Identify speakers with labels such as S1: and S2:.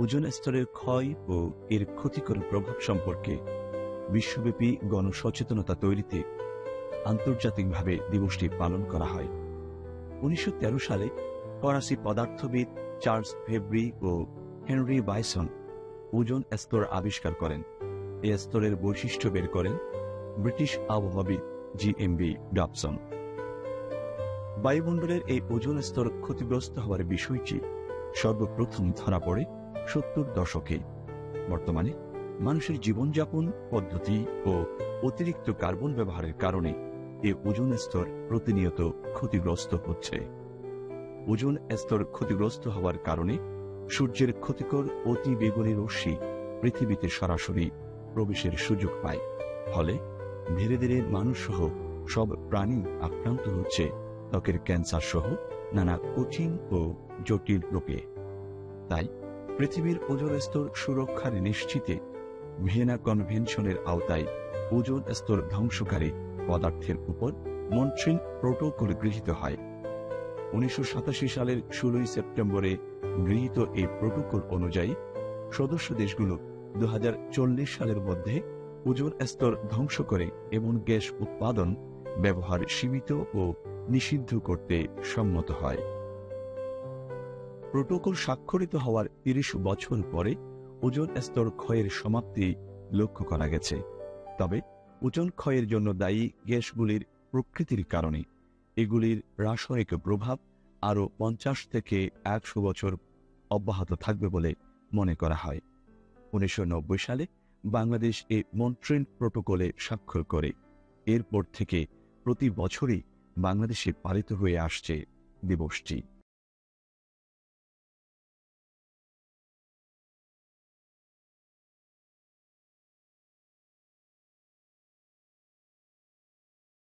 S1: ওজন স্তরের ক্ষয় ও এর ক্ষতিকর প্রভাব সম্পর্কে বিশ্বব্যাপী গণসচেতনতা তৈরিতে আন্তর্জাতিকভাবে দিবসটি পালন করা হয়। উনিশশো তেরো সালে ফরাসি পদার্থবিদ চার্লস ফেব্রি ও হেনরি বাইসন ওজন স্তর আবিষ্কার করেন। এ স্তরের বৈশিষ্ট্য বের করেন ব্রিটিশ আবহাওয়াবিদ জি এম বি ডবসন। বায়ুমণ্ডলের এই ওজন স্তর ক্ষতিগ্রস্ত হওয়ার বিষয়টি সর্বপ্রথম ধরা পড়ে সত্তর দশকে। বর্তমানে মানুষের জীবনযাপন পদ্ধতি ও অতিরিক্ত কার্বন ব্যবহারের কারণে এ ওজন স্তর প্রতিনিয়ত ক্ষতিগ্রস্ত হচ্ছে। ওজন স্তর ক্ষতিগ্রস্ত হওয়ার কারণে সূর্যের ক্ষতিকর অতি বেগুনি রশ্মি পৃথিবীতে সরাসরি প্রবেশের সুযোগ পায়। ফলে ধীরে ধীরে মানুষ সহ সব প্রাণী আক্রান্ত হচ্ছে ত্বকের ক্যান্সার সহ নানা কঠিন ও জটিল রোগে। তাই পৃথিবীর ওজন স্তর সুরক্ষার নিশ্চিতে ভিয়েনা কনভেনশনের আওতায় ওজন স্তর ধ্বংসকারী পদার্থের উপর মন্ট্রিল প্রোটোকল গৃহীত হয়। উনিশশো সাতাশি সালের ষোলোই সেপ্টেম্বরে গৃহীত এই প্রোটোকল অনুযায়ী সদস্য দেশগুলো দু হাজার চল্লিশ সালের মধ্যে ওজন স্তর ধ্বংস করে এমন গ্যাস উৎপাদন ব্যবহার সীমিত ও নিষিদ্ধ করতে সম্মত হয়। প্রোটোকল স্বাক্ষরিত হওয়ার তিরিশ বছর পরে ওজন স্তর ক্ষয়ের সমাপ্তি লক্ষ্য করা গেছে। তবে ওজন ক্ষয়ের জন্য দায়ী গ্যাসগুলির প্রকৃতির কারণে এগুলির রাসায়নিক প্রভাব আরও পঞ্চাশ থেকে একশো বছর অব্যাহত থাকবে বলে মনে করা হয়। উনিশশো নব্বই সালে বাংলাদেশ এ মন্ট্রিল প্রোটোকলে স্বাক্ষর করে। এরপর থেকে প্রতি বছরই বাংলাদেশে পালিত হয়ে আসছে দিবসটি।